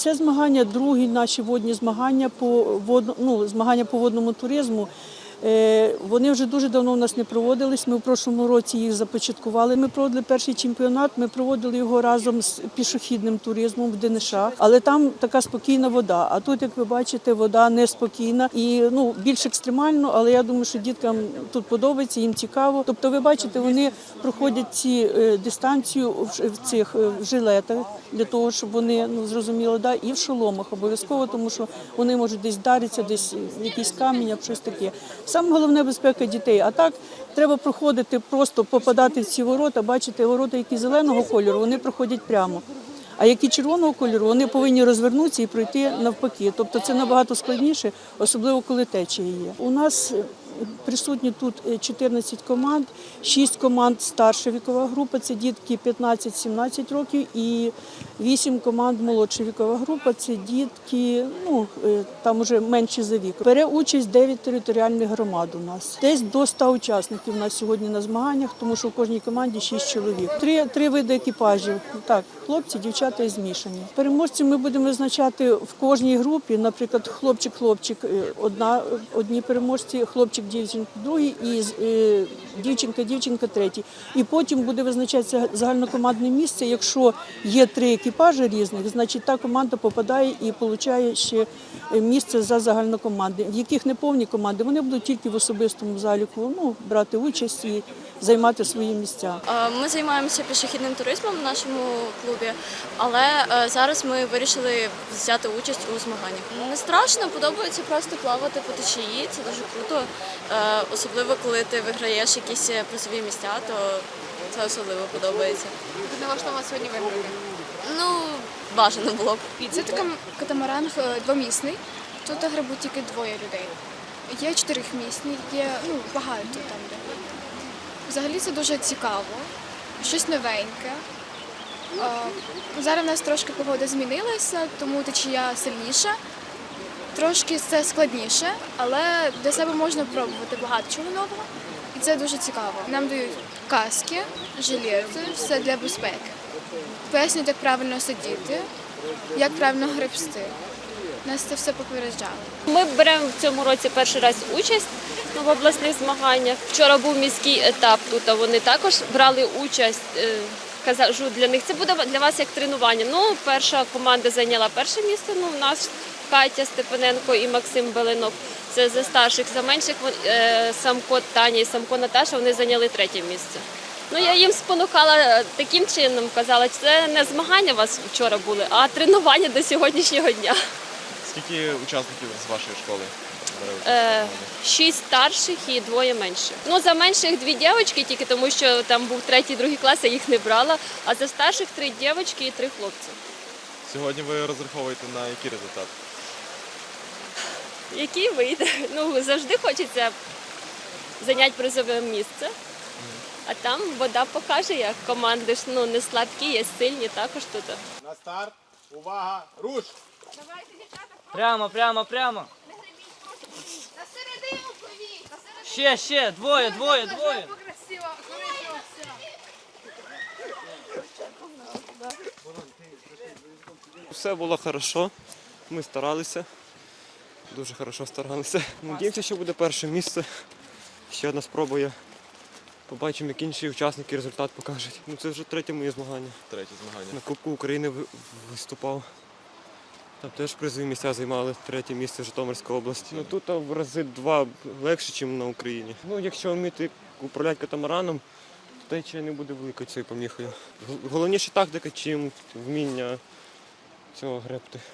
Це змагання, другі наші водні змагання по водно, ну, змагання по водному туризму. Е, Вони вже дуже давно у нас не проводились. Ми в прошлому році їх започаткували. Ми проводили перший чемпіонат. Ми проводили його разом з пішохідним туризмом в ДНШ. Але там така спокійна вода. А тут, як ви бачите, вода неспокійна і ну більш екстремально. Але я думаю, що діткам тут подобається, їм цікаво. Тобто, ви бачите, вони проходять ці е, дистанцію в цих е, в жилетах для того, щоб вони ну зрозуміли, да, і в шоломах обов'язково, тому що вони можуть десь вдаритися, десь якийсь камінь або щось таке. Саме головне безпека дітей. А так треба проходити, просто попадати в ці ворота. Бачите, ворота, які зеленого кольору, вони проходять прямо. А які червоного кольору, вони повинні розвернутися і пройти навпаки. Тобто це набагато складніше, особливо коли течія є. У нас присутні тут е, 14 команд, 6 команд старша вікова група, це дітки 15-17 років, і 8 команд молодша вікова група, це дітки, ну е, там уже менші за віком. Бере участь 9 територіальних громад у нас. Десь до 100 учасників у нас сьогодні на змаганнях, тому що в кожній команді 6 чоловік. Три, три види екіпажів. Так, хлопці, дівчата і змішані. Переможців ми будемо визначати в кожній групі. Наприклад, хлопчик-хлопчик, е, одна одні переможці, хлопчик, дівчинка, другий і е, дівчинка, дівчинка, третій. І потім буде визначатися загальнокомандне місце. Якщо є три екіпажі різних, значить та команда попадає і отримує ще е, місце за загальнокоманди. В яких не повні команди, вони будуть тільки в особистому заліку ну, брати участь і займати свої місця. Е, Ми займаємося пішохідним туризмом в нашому клубі, але зараз ми вирішили взяти участь у змаганнях. Не страшно, подобається просто плавати по течії. Це дуже круто. Е, Особливо коли ти виграєш якісь призові місця, то це особливо подобається. Ти налаштована сьогодні виграти. Ну, бажано було б. І це така катамаран е, двомісний. Тут грабуть тільки двоє людей. Є чотирьохмісні, є ну, багато там де. Взагалі це дуже цікаво, щось новеньке. Е, Зараз в нас трошки погода змінилася, тому течія сильніша. Трошки це складніше, але для себе можна пробувати багато чого нового. І це дуже цікаво. Нам дають каски, жилети, все для безпеки. Пояснюють, як правильно сидіти, як правильно гребсти. Нас це все попереджали. Ми беремо в цьому році перший раз участь в обласних змаганнях. Вчора був міський етап тут, вони також брали участь. Е, Кажу, для них це буде для вас як тренування. Ну, перша команда зайняла перше місце. Ну, у нас Катя Степаненко і Максим Белинок. Це за старших, за менших е, Самко Таня і Самко Наташа вони зайняли третє місце. Ну, я їм спонукала е, таким чином, казала, це не змагання у вас вчора були, а тренування до сьогоднішнього дня. Скільки учасників з вашої школи? Е, шість старших і двоє менших. Ну за менших дві дівчатки, тільки тому що там був третій, другий клас, я їх не брала. А за старших три дівчатки і три хлопці. Сьогодні ви розраховуєте на який результат? Який вийде? Ну завжди хочеться зайняти призове місце. А там вода покаже, як команди ж ну не слабкі, є сильні також тут. На старт. Увага! Руш! Прямо, прямо, прямо. На середину! На середину! Ще, ще, двоє, двоє, двоє. Красиво, красиво все. Все було хорошо. Ми старалися. Дуже хорошо старалися. Надіємося, що буде перше місце. Ще одна спроба є. Побачимо, як інші учасники результат покажуть. Ну, це вже третє моє змагання. Третє змагання. На Кубку України виступав. Там теж призові місця займали третє місце в Житомирській області. Ну тут в рази два легше, ніж на Україні. Ну, якщо вміти управляти катамараном, то течія не буде великою цією поміхою. Головніше тактика, чим вміння цього гребти.